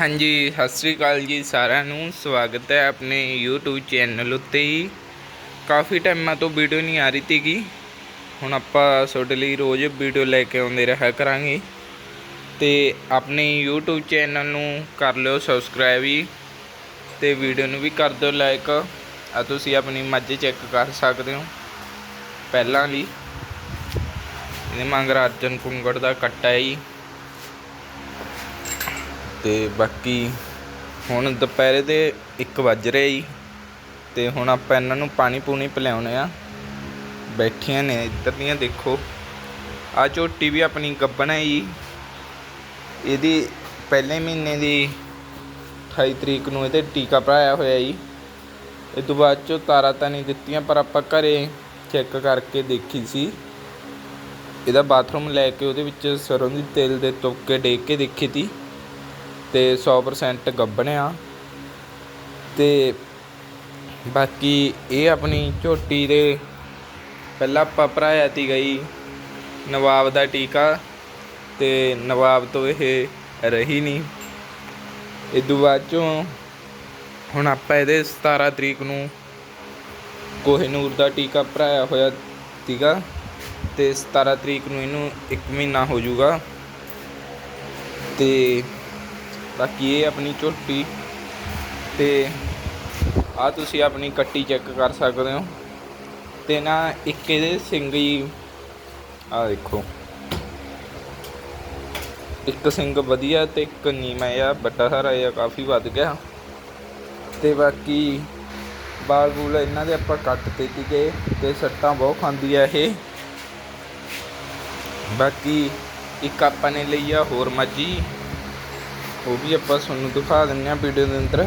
ਹਾਂਜੀ, ਸਤਿ ਸ੍ਰੀ ਅਕਾਲ ਜੀ ਸਾਰਿਆਂ ਨੂੰ। ਸਵਾਗਤ ਹੈ ਆਪਣੇ YouTube ਚੈਨਲ ਉੱਤੇ ਹੀ। ਕਾਫੀ ਟਾਈਮਾਂ ਤੋਂ ਵੀਡੀਓ ਨਹੀਂ ਆ ਰਹੀ ਤੀਗੀ ਹੁਣ ਆਪਾਂ ਤੁਹਾਡੇ ਲਈ ਰੋਜ਼ ਵੀਡੀਓ ਲੈ ਕੇ ਆਉਂਦੇ ਰਿਹਾ ਕਰਾਂਗੇ। ਤੇ ਆਪਣੇ YouTube ਚੈਨਲ ਨੂੰ ਕਰ ਲਿਓ ਸਬਸਕ੍ਰਾਈਬ ਹੀ ਤੇ ਵੀਡੀਓ ਨੂੰ ਵੀ ਕਰ ਦਿਓ ਲਾਈਕ ਆ ਤੁਸੀਂ ਆਪਣੀ ਮਰਜ਼ੀ ਚੈੱਕ ਕਰ ਸਕਦੇ ਹੋ। ਪਹਿਲਾਂ ਲਈ ਇਹਦੇ ਮੰਗਰ ਅਰਜਨ ਕੁੰਗੜ ਦਾ ਕੱਟਾ ਹੈ ਜੀ। ਤੇ ਬਾਕੀ ਹੁਣ ਦੁਪਹਿਰੇ ਦੇ ਇੱਕ ਵੱਜ ਰਹੇ ਜੀ। ਅਤੇ ਹੁਣ ਆਪਾਂ ਇਹਨਾਂ ਨੂੰ ਪਾਣੀ ਪੂਣੀ ਪਿਲਾਉਣੇ ਆ। ਬੈਠੀਆਂ ਨੇ ਇੱਧਰ ਦੀਆਂ ਦੇਖੋ। ਆ ਝੋਟੀ ਵੀ ਆਪਣੀ ਗੱਬਣ ਹੈ ਜੀ। ਇਹਦੀ ਪਹਿਲੇ ਮਹੀਨੇ ਦੀ 28 ਤਰੀਕ ਨੂੰ ਇਹਦੇ ਟੀਕਾ ਭਰਾਇਆ ਹੋਇਆ ਜੀ। ਇਹ ਤੋਂ ਬਾਅਦ ਚੋਂ ਤਾਰਾ ਤਾਂ ਨਹੀਂ ਦਿੱਤੀਆਂ, ਪਰ ਆਪਾਂ ਘਰੇ ਚੈੱਕ ਕਰਕੇ ਦੇਖੀ ਸੀ। ਇਹਦਾ ਬਾਥਰੂਮ ਲੈ ਕੇ ਉਹਦੇ ਵਿੱਚ ਸਰੋਂ ਦੀ ਤੇਲ ਦੇ ਤੁਪਕੇ ਡੇਕ ਕੇ ਦੇਖੀ ਤੀ। ਤੇ 100% ਗੱਬਣਿਆ ਤੇ ਬਾਕੀ ਇਹ ਆਪਣੀ ਝੋਟੀ ਦੇ ਪਹਿਲਾਂ ਆਪਾਂ ਭਰਾਇਆ ਤੀ ਗਈ ਨਵਾਬ ਦਾ ਟੀਕਾ ਤੇ ਨਵਾਬ ਤੋਂ ਇਹ ਰਹੀ ਨਹੀਂ। ਇਦੋਂ ਬਾਅਦ ਚੋਂ ਹੁਣ ਆਪਾਂ ਇਹਦੇ 17 ਤਰੀਕ ਨੂੰ ਕੋਹਿਨੂਰ ਦਾ ਟੀਕਾ ਭਰਾਇਆ ਹੋਇਆ ਸੀਗਾ ਤੇ 17 ਤਰੀਕ ਨੂੰ ਇਹਨੂੰ 1 ਮਹੀਨਾ ਹੋ ਜਾਊਗਾ। ਤੇ ਬਾਕੀ ਇਹ ਆਪਣੀ ਝੋਟੀ ਤੇ ਆ ਤੁਸੀਂ ਆਪਣੀ ਕੱਟੀ ਚੈੱਕ ਕਰ ਸਕਦੇ ਹੋ। ਤੇ ਨਾ ਇੱਕ ਇਹਦੇ ਸਿੰਘ ਹੀ ਆ ਦੇਖੋ। ਇੱਕ ਸਿੰਗ ਵਧੀਆ ਤੇ ਇੱਕ ਨੀਮਾ ਆ ਵੱਡਾ ਸਾਰਾ ਆ ਕਾਫੀ ਵੱਧ ਗਿਆ। ਤੇ ਬਾਕੀ ਬਾਲ ਬੂਲ ਇਹਨਾਂ ਦੇ ਆਪਾਂ ਕੱਟ ਤੇ ਸੀਗੇ ਤੇ ਸੱਟਾਂ ਬਹੁਤ ਖਾਂਦੀ ਆ ਇਹ। ਬਾਕੀ ਇੱਕ ਆਪਾਂ ਨੇ ਲਈ ਆ ਹੋਰ ਮੱਝੀ। ਉਹ ਵੀ ਆਪਾਂ ਤੁਹਾਨੂੰ ਦਿਖਾ ਦਿੰਦੇ ਹਾਂ ਵੀਡੀਓ ਦੇ ਅੰਦਰ।